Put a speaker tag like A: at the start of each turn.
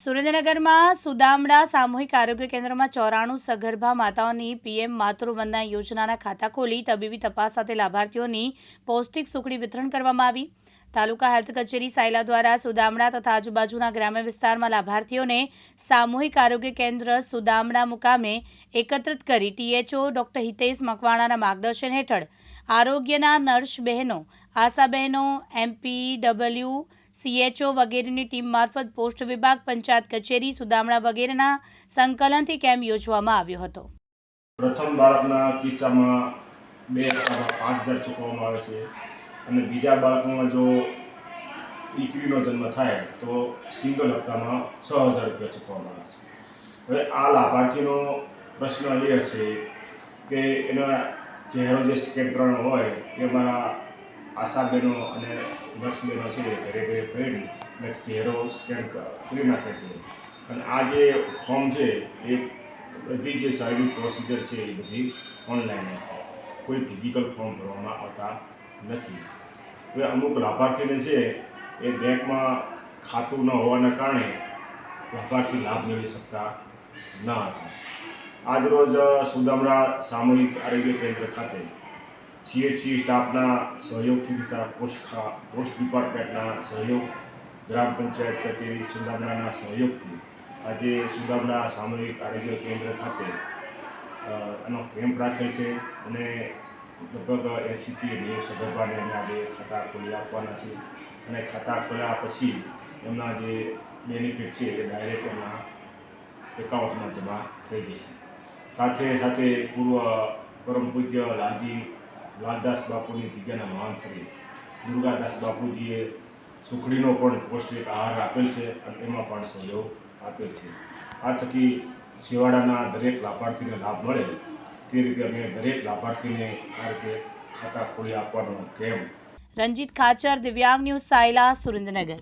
A: સુરેન્દ્રનગરમાં સુદામડા સામૂહિક આરોગ્ય કેન્દ્રમાં ચોરાણું સગર્ભા માતાઓની પીએમ માતૃવંદના યોજનાના ખાતા ખોલી તબીબી તપાસ સાથે લાભાર્થીઓની પૌષ્ટિક સુખડી વિતરણ કરવામાં આવી. તાલુકા હેલ્થ કચેરી સાયલા દ્વારા સુદામડા તથા આજુબાજુના ગ્રામ્ય વિસ્તારમાં લાભાર્થીઓને સામૂહિક આરોગ્ય કેન્દ્ર સુદામડા મુકામે એકત્રિત કરી ટીએચઓ ડોક્ટર હિતેશ મકવાણાના માર્ગદર્શન હેઠળ આરોગ્યના નર્સ બહેનો, આશા એમપી ડબલ્યુ સીએચઓ વગેરેની ટીમ મારફત પોસ્ટ વિભાગ પંચાયત કચેરી સુદામડા વગેરેના સંકલનથી કેમ્પ યોજવામાં આવ્યો હતો.
B: પ્રથમ બાળકના કિસ્સામાં બે પાંચ હજાર ચૂકવવામાં આવે છે. અને બીજા બાળકમાં જો દીકરીનો જન્મ થાય, તો સિંગલ હપ્તામાં છ હજાર રૂપિયા ચૂકવવામાં આવે છે. હવે આ લાભાર્થીનો પ્રશ્ન એ છે કે એના ચહેરો જે કરવાનો હોય એમાં આશાબેનો અને નર્સબેનો છે ઘરે ઘરે ફેરી અને ચહેરો સ્કેન કરી નાખે છે. અને આ જે ફોર્મ છે, એ બધી જે સારી પ્રોસિજર છે, એ બધી ઓનલાઈન કોઈ ફિઝિકલ ફોર્મ ભરવામાં આવતા નથી. અમુક લાભાર્થીને છે એ બેંકમાં ખાતું ન હોવાના કારણે લાભાર્થી લાભ મેળવી શકતા ન હતા. આજરોજ સુદામડા સામૂહિક આરોગ્ય કેન્દ્ર ખાતે સીએચસી સ્ટાફના સહયોગથી થતા પોસ્ટ પોસ્ટ ડિપાર્ટમેન્ટના સહયોગ, ગ્રામ પંચાયત કચેરી સુદામડાના સહયોગથી આજે સુદામડા સામૂહિક આરોગ્ય કેન્દ્ર ખાતે એનો કેમ્પ રાખે છે અને લગભગ એંસીથી નેવું સગર્ભાને એમને આજે ખાતા ખોલી આપવાના છે અને ખાતા ખોલ્યા પછી એમના જે બેનિફિટ છે એ ડાયરેક્ટ એમના એકાઉન્ટમાં જમા થઈ જશે. સાથે સાથે પૂર્વ પરમ પૂજ્ય લાલજી, લાલદાસ બાપુની જગ્યાના મહાન શ્રી દુર્ગાદાસ બાપુજીએ સુખડીનો પણ પૌષ્ટિક આહાર આપેલ છે અને એમાં પણ સહયોગ આપેલ છે. આ થકી શિવાડાના દરેક લાભાર્થીને લાભ મળે તે રીતે અમે દરેક લાભાર્થીને આ રીતે ખાતા ખોલી આપવાનો કેમ?
A: રંજીત ખાચર, દિવ્યાંગ ન્યૂઝ સાયલા, સુરેન્દ્રનગર.